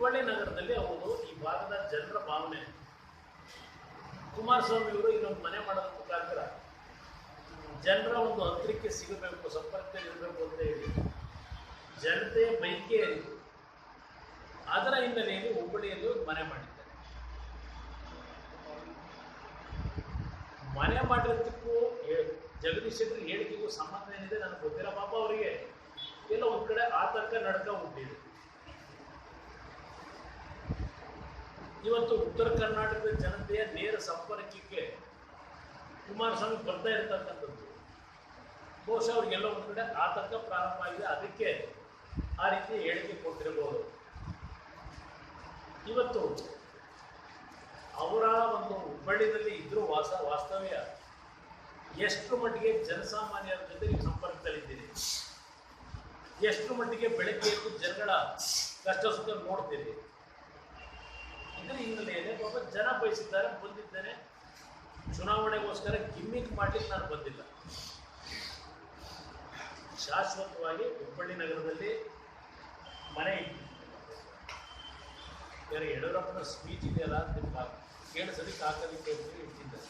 ಹುಬ್ಬಳ್ಳಿ ನಗರದಲ್ಲಿ ಅವರು ಈ ಭಾಗದ ಜನರ ಭಾವನೆ. ಕುಮಾರಸ್ವಾಮಿ ಅವರು ಇನ್ನೊಂದು ಮನೆ ಮಾಡೋದ ಮುಖಾಂತರ ಜನರ ಒಂದು ಅಂತರಿಕ್ಕೆ ಸಿಗಬೇಕು ಸಂಪರ್ಕ ಇರಬೇಕು ಅಂತ ಹೇಳಿ ಜನತೆ ಬೈಕೆ ಬೈಕೆಯಲ್ಲಿ ಅದರ ಹಿನ್ನೆಲೆಯಲ್ಲಿ ಹುಬ್ಬಳ್ಳಿಯಲ್ಲಿ ಮನೆ ಮಾಡಿದ್ದಾರೆ. ಮನೆ ಮಾಡಿರೋದಕ್ಕೂ ಜಗದೀಶ್ ಶೆಟ್ಟರ್ ಹೇಳಿಕೆಗೂ ಸಂಬಂಧ ಏನಿದೆ ನನಗೆ ಗೊತ್ತಿಲ್ಲ. ಪಾಪ ಅವರಿಗೆ ಎಲ್ಲ ಒಂದು ಕಡೆ ಆತಂಕ ನಡ್ಕೊಂಡು ಹುಟ್ಟಿದೆ ಇವತ್ತು ಉತ್ತರ ಕರ್ನಾಟಕದ ಜನತೆಯ ನೇರ ಸಂಪರ್ಕಕ್ಕೆ ಕುಮಾರಸ್ವಾಮಿ ಬರ್ತಾ ಇರ್ತಕ್ಕಂಥದ್ದು. ಬಹುಶಃ ಅವ್ರಿಗೆಲ್ಲ ಒಂದು ಕಡೆ ಆತಂಕ ಪ್ರಾರಂಭ ಆಗಿದೆ. ಅದಕ್ಕೆ ಆ ರೀತಿ ಹೇಳಿಕೆ ಕೊಟ್ಟಿರಬಹುದು. ಇವತ್ತು ಅವರ ಒಂದು ಹುಬ್ಬಳ್ಳಿನಲ್ಲಿ ಇದ್ರೂ ವಾಸ, ವಾಸ್ತವ್ಯ ಎಷ್ಟು ಮಟ್ಟಿಗೆ ಜನಸಾಮಾನ್ಯರ ಜೊತೆ ನೀವು ಸಂಪರ್ಕದಲ್ಲಿದ್ದೀರಿ? ಎಷ್ಟು ಮಟ್ಟಿಗೆ ಬೆಳಗ್ಗೆ ಜನಗಳ ಕಷ್ಟ ಸುಖ ನೋಡ್ತೀರಿ? ಇದರ ಹಿನ್ನೆಲೆಯಲ್ಲಿ ಪಾಪ ಜನ ಬಯಸಿದ್ದಾರೆ ಬಂದಿದ್ದೇನೆ ಚುನಾವಣೆಗೋಸ್ಕರ ಗಿಮ್ಮಿಕ್ ಮಾಡ್ಲಿಕ್ಕೆ ನಾನು ಬಂದಿಲ್ಲ. ಶಾಶ್ವತವಾಗಿ ಹುಬ್ಬಳ್ಳಿ ನಗರದಲ್ಲಿ ಮನೆ ಇತ್ತು ಯಾರು ಯಡಿಯೂರಪ್ಪನ ಸ್ಪೀಚ್ ಇದೆಯಲ್ಲ ಅಂತ ಕೇಳಿಸಲಿಕ್ಕೆ ಹಾಕಲಿಕ್ಕೆ ಇಟ್ಟಿದ್ದಾರೆ